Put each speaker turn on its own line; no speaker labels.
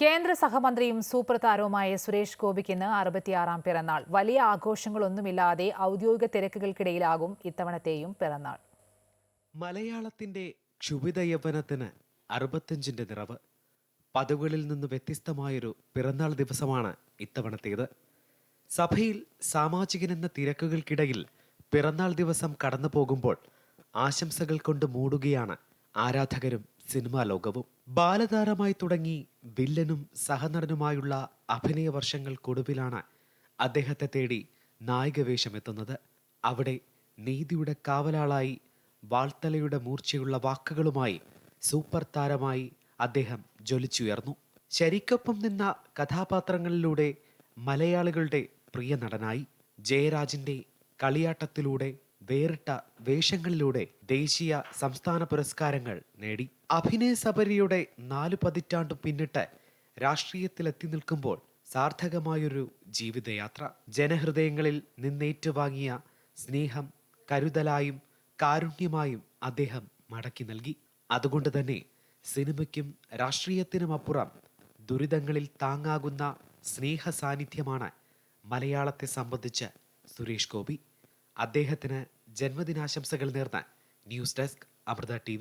കേന്ദ്ര സഹമന്ത്രിയും സൂപ്പർ താരവുമായ സുരേഷ് ഗോപിക്ക് ഇന്ന് അറുപത്തിയാറാം പിറന്നാൾ. വലിയ ആഘോഷങ്ങളൊന്നുമില്ലാതെ ഔദ്യോഗിക തിരക്കുകൾക്കിടയിലാകും ഇത്തവണത്തെയും പിറന്നാൾ.
മലയാളത്തിന്റെ ക്ഷുഭിത യൗവനത്തിന് അറുപത്തഞ്ചിന്റെ നിറവ്. പതിവുകളിൽ നിന്ന് വ്യത്യസ്തമായൊരു പിറന്നാൾ ദിവസമാണ് ഇത്തവണത്തേത്. സഭയിൽ സാമാജികനെന്ന തിരക്കുകൾക്കിടയിൽ പിറന്നാൾ ദിവസം കടന്നു പോകുമ്പോൾ ആശംസകൾ കൊണ്ട് മൂടുകയാണ് ആരാധകരും സിനിമാ ലോകവും. ബാലതാരമായി തുടങ്ങി വില്ലനും സഹനടനുമായുള്ള അഭിനയ വർഷങ്ങൾക്കൊടുവിലാണ് അദ്ദേഹത്തെ തേടി നായികവേഷമെത്തുന്നത്. അവിടെ നീതിയുടെ കാവലാളായി വാൾത്തലയുടെ മൂർച്ചയുള്ള വാക്കുകളുമായി സൂപ്പർ താരമായി അദ്ദേഹം ജ്വലിച്ചുയർന്നു. ശരിക്കൊപ്പം നിന്ന കഥാപാത്രങ്ങളിലൂടെ മലയാളികളുടെ പ്രിയ നടനായി ജയരാജിന്റെ കളിയാട്ടത്തിലൂടെ വേറിട്ട വേഷങ്ങളിലൂടെ ദേശീയ സംസ്ഥാന പുരസ്കാരങ്ങൾ നേടി. അഭിനയ സബരിയുടെ നാലു പതിറ്റാണ്ടു പിന്നിട്ട് രാഷ്ട്രീയത്തിലെത്തി നിൽക്കുമ്പോൾ സാർത്ഥകമായൊരു ജീവിതയാത്ര. ജനഹൃദയങ്ങളിൽ നിന്നേറ്റുവാങ്ങിയ സ്നേഹം കരുതലായും കാരുണ്യമായും അദ്ദേഹം മടക്കി നൽകി. അതുകൊണ്ട് തന്നെ സിനിമയ്ക്കും രാഷ്ട്രീയത്തിനും അപ്പുറം ദുരിതങ്ങളിൽ താങ്ങാകുന്ന സ്നേഹ സാന്നിധ്യമാണ് മലയാളത്തെ സംബന്ധിച്ച് സുരേഷ് ഗോപി. അദ്ദേഹത്തിന് ജന്മദിനാശംസകൾ നേർന്ന ന്യൂസ് ഡെസ്ക് അമൃത ടി